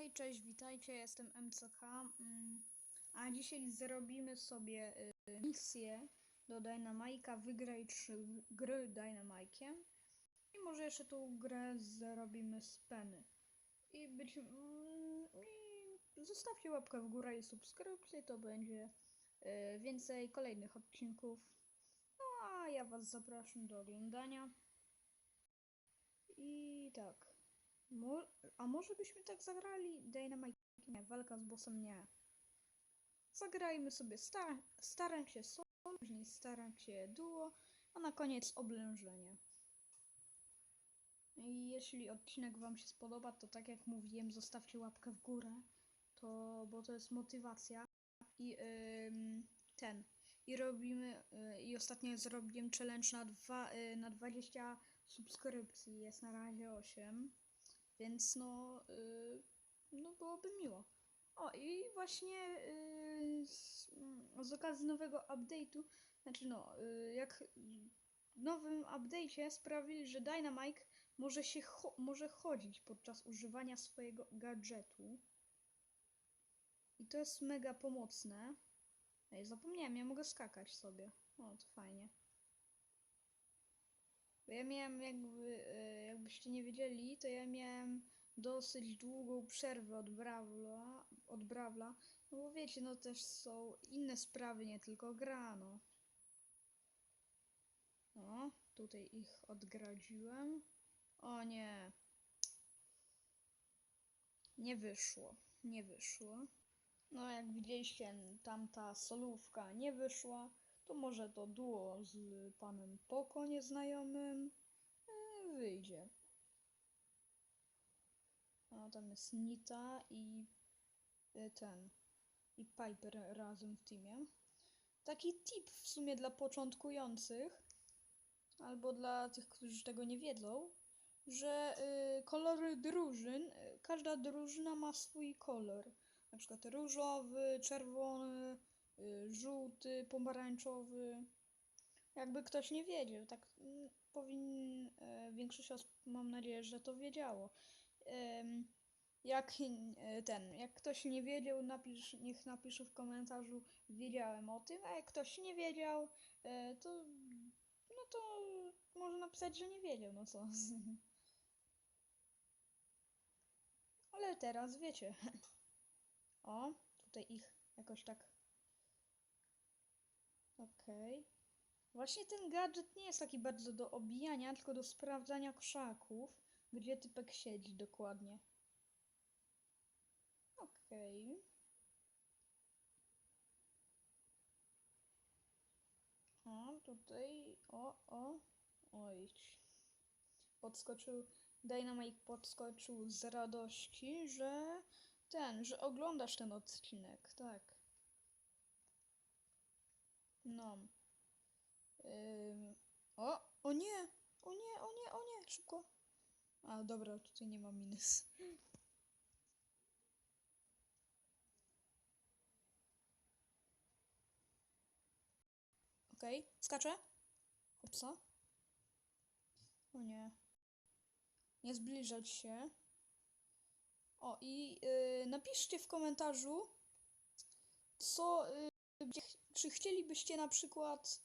Hej, cześć, witajcie, jestem MCK. mm, A dzisiaj zrobimy sobie y, misję do Dynamike'a. Wygraj trzy gry Dynamike'iem. I może jeszcze tą grę zrobimy z Penny. I być mm, i zostawcie łapkę w górę i subskrypcję, to będzie y, więcej kolejnych odcinków. No a ja was zapraszam do oglądania. I tak. Mo- a może byśmy tak zagrali Dynamite? Nie, walka z bossem nie. Zagrajmy sobie sta- staram się solo, później staram się duo, a na koniec oblężenie. I jeśli odcinek wam się spodoba, to tak jak mówiłem, zostawcie łapkę w górę, to, bo to jest motywacja. I ym, ten. I robimy, y, i ostatnio zrobiłem challenge na, dwa, y, na 20 subskrypcji, jest na razie 8. Więc no, y, no byłoby miło. O i właśnie y, z, z okazji nowego update'u, znaczy no, y, jak w nowym update'cie sprawili, że Dynamite może się cho- może chodzić podczas używania swojego gadżetu. I to jest mega pomocne. Ej, zapomniałem, ja mogę skakać sobie. O, to fajnie. Bo ja miałem jakby, e, jakbyście nie wiedzieli, to ja miałem dosyć długą przerwę od Brawla, od Brawla. No bo wiecie, no też są inne sprawy, nie tylko gra, no. Tutaj ich odgradziłem. O nie. Nie wyszło, nie wyszło. No jak widzieliście, tamta solówka nie wyszła. To może to duo z panem Poko nieznajomym e, wyjdzie. A tam jest Nita i e, ten i Piper razem w teamie. Taki tip w sumie dla początkujących albo dla tych, którzy tego nie wiedzą, że y, kolory drużyn, każda drużyna ma swój kolor. Na przykład różowy, czerwony, żółty, pomarańczowy. Jakby ktoś nie wiedział, tak mm, powinien, większość osób, mam nadzieję, że to wiedziało. Jak e, ten, jak ktoś nie wiedział, napisz, niech napisze w komentarzu, wiedziałem o tym, a jak ktoś nie wiedział, e, to no to może napisać, że nie wiedział, no co. Ale teraz wiecie. O, tutaj ich jakoś tak. Okej. Właśnie ten gadżet nie jest taki bardzo do obijania, tylko do sprawdzania krzaków, gdzie typek siedzi dokładnie. Okej. O, tutaj. O, o. Oj. Podskoczył. Dynamite podskoczył z radości, że ten, że oglądasz ten odcinek, tak. No. Ym, o, o nie! O nie, o nie, o nie, szybko. A, dobra, tutaj nie ma minus. Okej, skaczę. Hopsa. O nie. Nie zbliżać się. O, i y, napiszcie w komentarzu, co, y, ch- czy chcielibyście na przykład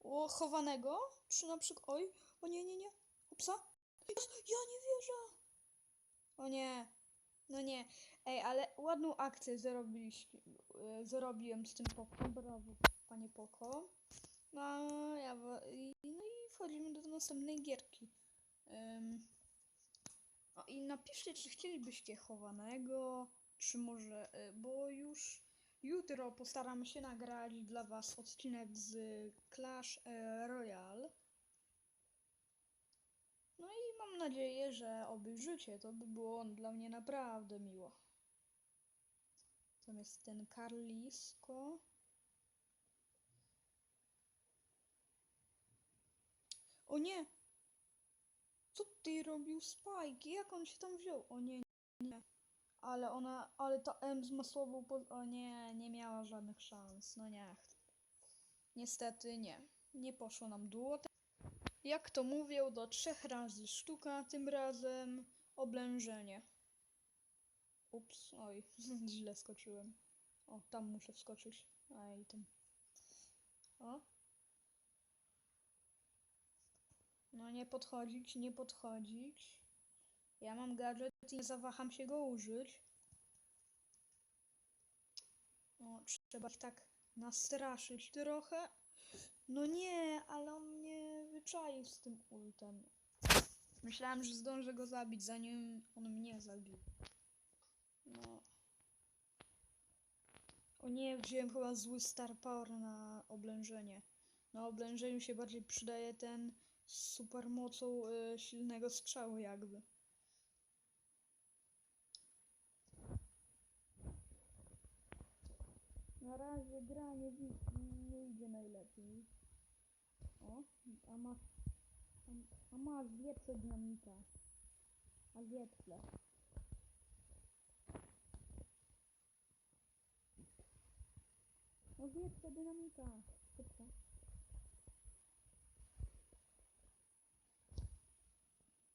o, chowanego, czy na przykład, oj, o nie, nie, nie, upsa, Jezu, ja nie wierzę, o nie, no nie, ej, ale ładną akcję zrobiliście, y, zrobiłem z tym Poko, brawo, panie Poko, no, ja, no i wchodzimy do następnej gierki. O i napiszcie, czy chcielibyście chowanego, czy może, y, bo już jutro postaram się nagrać dla Was odcinek z Clash e, Royale. No i mam nadzieję, że obejrzycie, to by było dla mnie naprawdę miło. Tam jest ten Karlisko. O nie! Co ty robił Spike? Jak on się tam wziął? O nie, nie. Ale ona, ale ta M z masłową po... O nie, nie miała żadnych szans. No nie. Niestety nie. Nie poszło nam duo. Jak to mówią, do trzech razy sztuka, tym razem oblężenie. Ups, oj, źle skoczyłem. O, tam muszę wskoczyć. A i tam. O. No nie podchodzić, nie podchodzić. Ja mam gadżet i nie zawaham się go użyć. O, trzeba ich tak nastraszyć trochę. No nie, ale on mnie wyczaił z tym ultem. Myślałem, że zdążę go zabić, zanim on mnie zabił. No. O nie, wziąłem chyba zły Star Power na oblężenie. Na oblężeniu się bardziej przydaje ten z supermocą y, silnego strzału jakby. Na razie gra nie, nie idzie najlepiej. O, a masz... A, a masz wieprze dynamita. A wieprze. No wieprze dynamita. Szybko.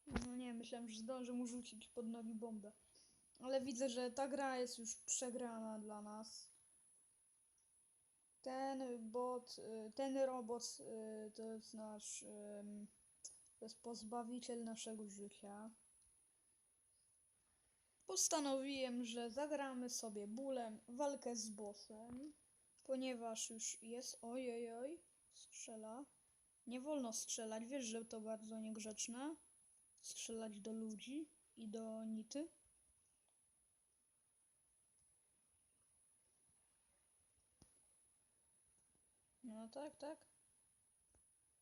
No nie, myślałem, że zdążę mu rzucić pod nogi bombę. Ale widzę, że ta gra jest już przegrana dla nas. Ten bot, y, ten robot y, to jest nasz, ym, to jest pozbawiciel naszego życia. Postanowiłem, że zagramy sobie bólem walkę z bossem, ponieważ już jest, oj, oj, strzela. Nie wolno strzelać, wiesz, że to bardzo niegrzeczne. Strzelać do ludzi i do nity. No tak, tak.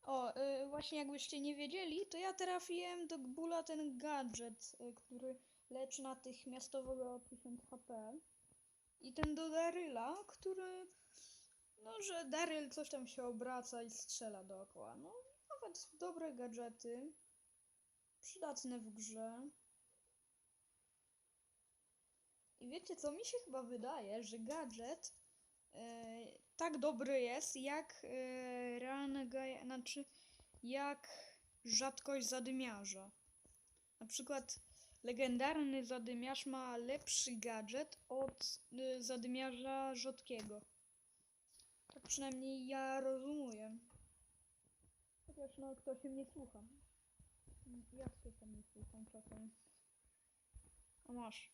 O, y, właśnie jakbyście nie wiedzieli, to ja trafiłem do Gbula ten gadżet, y, który leczy natychmiastowo 1000 HP. I ten do Daryla, który... No, że Daryl coś tam się obraca i strzela dookoła. No, nawet dobre gadżety. Przydatne w grze. I wiecie co, mi się chyba wydaje, że gadżet tak dobry jest, jak e, realne gaja, znaczy jak rzadkość zadymiarza. Na przykład legendarny zadymiarz ma lepszy gadżet od e, zadymiarza rzadkiego. Tak przynajmniej ja rozumiem. Chociaż no, kto się mnie słucha. Ja się tam nie słucham czasem. A masz.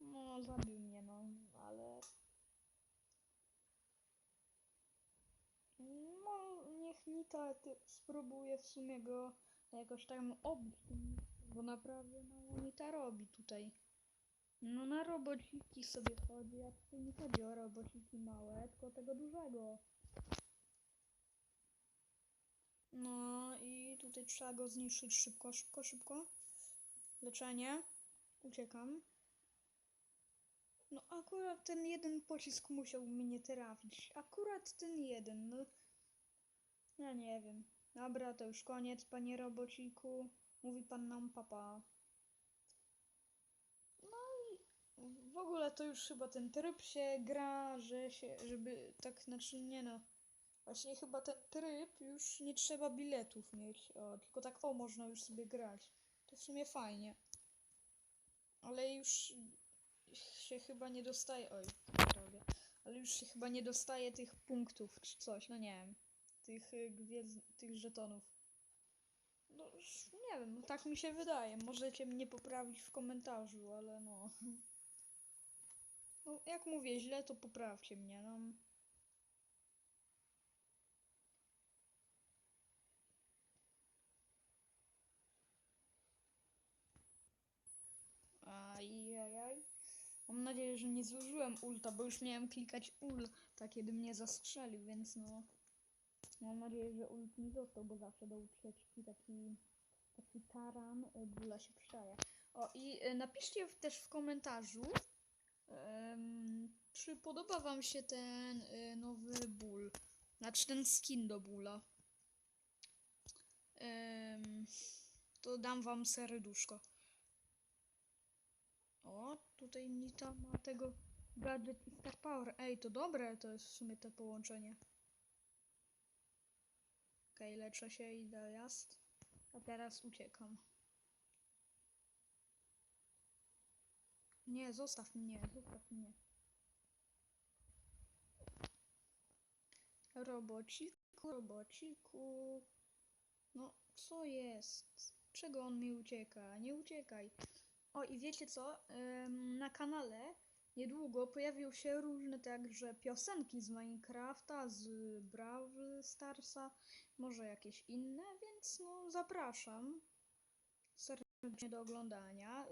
No, zabił mnie, no, ale... No, Nita ty- spróbuje w sumie go jakoś tam obić, bo naprawdę mało Nita robi tutaj. No na robociki sobie chodzi, a tutaj nie chodzi o robociki małe, tylko tego dużego. No i tutaj trzeba go zniszczyć szybko, szybko, szybko. Leczenie. Uciekam. No akurat ten jeden pocisk musiał mnie trafić. Akurat ten jeden, no. Ja nie wiem. Dobra, to już koniec, panie robociku. Mówi pan nam papa. No i w ogóle to już chyba ten tryb się gra, że się, żeby tak, znaczy nie no. Właśnie chyba ten tryb już nie trzeba biletów mieć, o, tylko tak o można już sobie grać. To w sumie fajnie. Ale już się chyba nie dostaje. Oj, prawie. Ale już się chyba nie dostaje tych punktów czy coś, no nie wiem. Tych y, gwiezd, tych żetonów. No nie wiem, no tak mi się wydaje. Możecie mnie poprawić w komentarzu, ale no. No jak mówię źle, to poprawcie mnie, no. Ajajaj. Mam nadzieję, że nie zużyłem ulta, bo już miałem klikać ulta, kiedy mnie zastrzelił, więc no. Mam nadzieję, że ult mi został, bo zawsze do ucieczki taki, taki taran y, bóla się przydaje. O i y, napiszcie też w komentarzu, em, czy podoba wam się ten y, nowy ból. Znaczy ten skin do bóla. Em, to dam wam serduszko. O, tutaj Nita ma tego gadżet i Star Power. Ej, to dobre to jest w sumie to połączenie. Okej, leczę się i dojazd. A teraz uciekam. Nie, zostaw mnie, zostaw mnie. Robociku, robociku. No, co jest? Czego on mi ucieka? Nie uciekaj. O, i wiecie co? Ym, na kanale niedługo pojawią się różne także piosenki z Minecrafta, z Brawl Starsa, może jakieś inne, więc no zapraszam serdecznie do oglądania.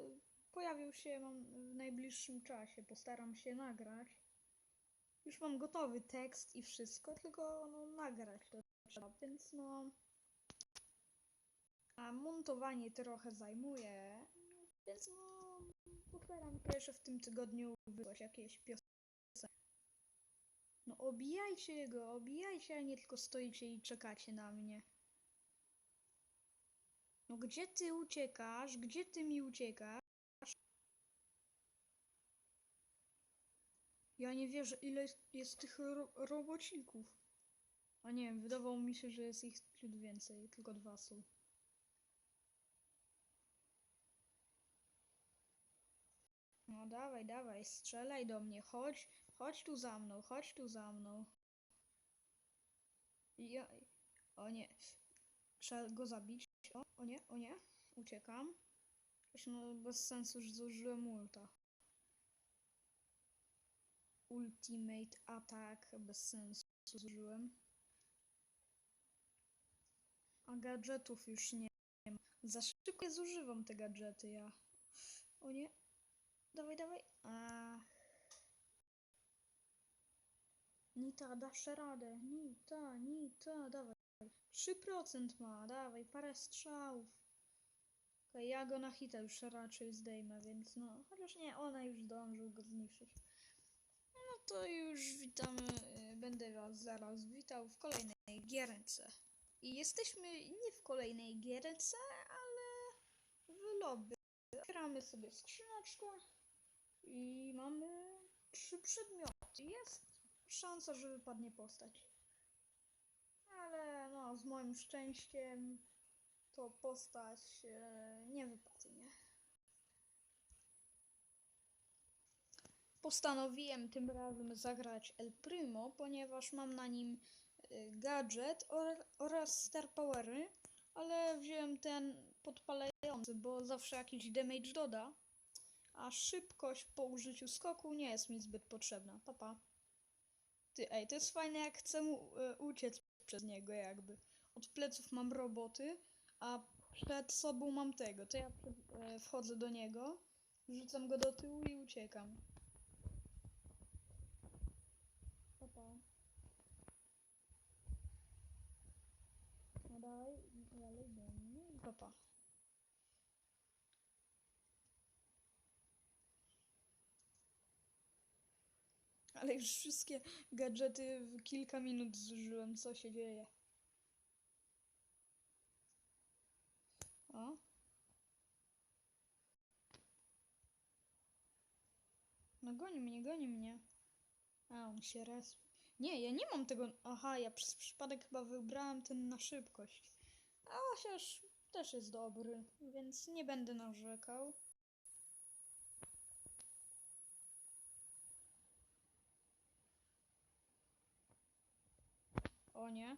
Pojawią się mam w najbliższym czasie, postaram się nagrać. Już mam gotowy tekst i wszystko, tylko no nagrać to trzeba, więc no... A montowanie trochę zajmuje, więc no... Się jeszcze w tym tygodniu wybrać jakieś piosenki. No obijajcie go, obijajcie, a nie tylko stoicie i czekacie na mnie. No gdzie ty uciekasz? Gdzie ty mi uciekasz? Ja nie wierzę, ile jest, jest tych ro robocików. A nie wiem, wydawało mi się, że jest ich ciut więcej, tylko dwa są. No dawaj, dawaj, strzelaj do mnie, chodź, chodź tu za mną, chodź tu za mną. Ja... O nie, trzeba go zabić. O, o nie, o nie, uciekam. No bez sensu, że zużyłem ulta. Ultimate attack bez sensu zużyłem. A gadżetów już nie mam. Za szybko zużywam te gadżety ja. O nie. Dawaj, dawaj. A. Nita, dasz radę. Nita, Nita, dawaj. 3% ma, dawaj, parę strzałów. Okej, ja go na hita już raczej zdejmę, więc no. Chociaż nie, ona już zdążył go zniszczyć. No to już witamy. y, Będę was zaraz witał w kolejnej gierce. I jesteśmy nie w kolejnej gierce, ale w lobby. Otwieramy sobie skrzyneczkę i mamy trzy przedmioty. Jest szansa, że wypadnie postać. Ale no, z moim szczęściem to postać e, nie wypadnie. Postanowiłem tym razem zagrać El Primo, ponieważ mam na nim y, gadżet or- oraz Star Powery, ale wziąłem ten podpalający, bo zawsze jakiś damage doda, a szybkość po użyciu skoku nie jest mi zbyt potrzebna. Papa. Ty, ej, to jest fajne, jak chcę mu, y, uciec przez niego jakby. Od pleców mam roboty, a przed sobą mam tego. To ja e, wchodzę do niego, rzucam go do tyłu i uciekam. Papa. No daj, dalej do mnie papa. Ale już wszystkie gadżety w kilka minut zużyłem. Co się dzieje? O. No goni mnie, goni mnie. A, on się raz... Nie, ja nie mam tego... Aha, ja przez przypadek chyba wybrałem ten na szybkość. A chociaż też jest dobry, więc nie będę narzekał. O nie.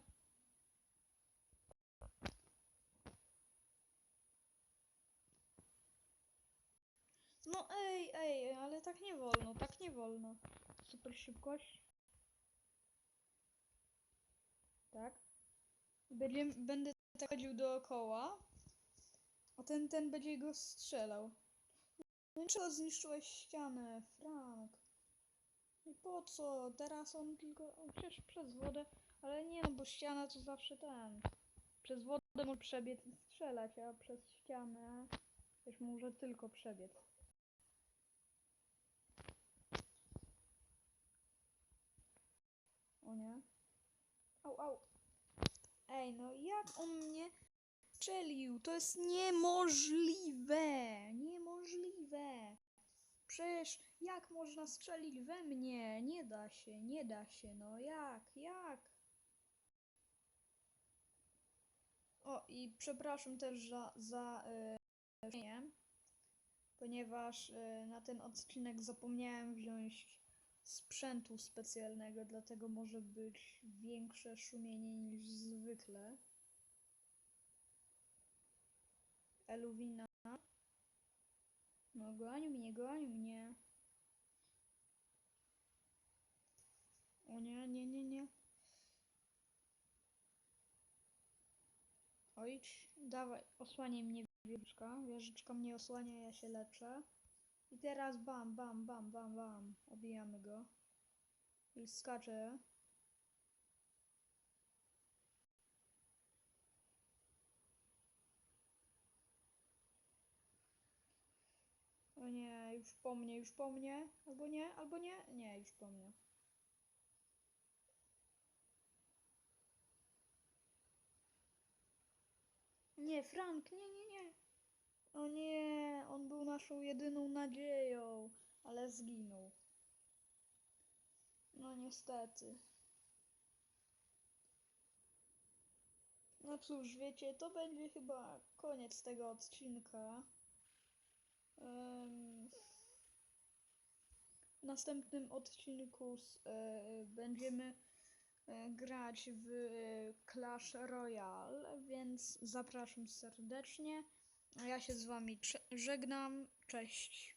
No ej, ej, ale tak nie wolno, tak nie wolno. Super szybkość. Tak. Będzie, będę tak chodził dookoła, a ten, ten będzie go strzelał. No i czego zniszczyłeś ścianę, Frank? I po co? Teraz on tylko... Przecież przez wodę... Ale nie no, bo ściana to zawsze ten... Przez wodę może przebiec i strzelać, a przez ścianę... Też może tylko przebiec. O nie. Au, au. Ej, no jak on mnie strzelił? To jest niemożliwe! Niemożliwe! Przecież jak można strzelić we mnie? Nie da się, nie da się, no jak, jak? O, i przepraszam też za, za yy, nie. ponieważ e, na ten odcinek zapomniałem wziąć sprzętu specjalnego, dlatego może być większe szumienie niż zwykle. Eluwina. No gonił mnie, gonił mnie. O nie, nie, nie, nie. Ojdź, dawaj, osłaniaj mnie wieżyczka. Wieżyczka mnie osłania, ja się leczę. I teraz bam, bam, bam, bam, bam. Obijamy go. I skacze. O nie, już po mnie, już po mnie. Albo nie, albo nie. Nie, już po mnie. Nie, Frank, nie, nie, nie. O nie, on był naszą jedyną nadzieją, ale zginął. No niestety. No cóż, wiecie, to będzie chyba koniec tego odcinka. Em, w następnym odcinku s- e, będziemy grać w e, Clash Royale, więc zapraszam serdecznie. Ja się z wami żegnam. Cześć.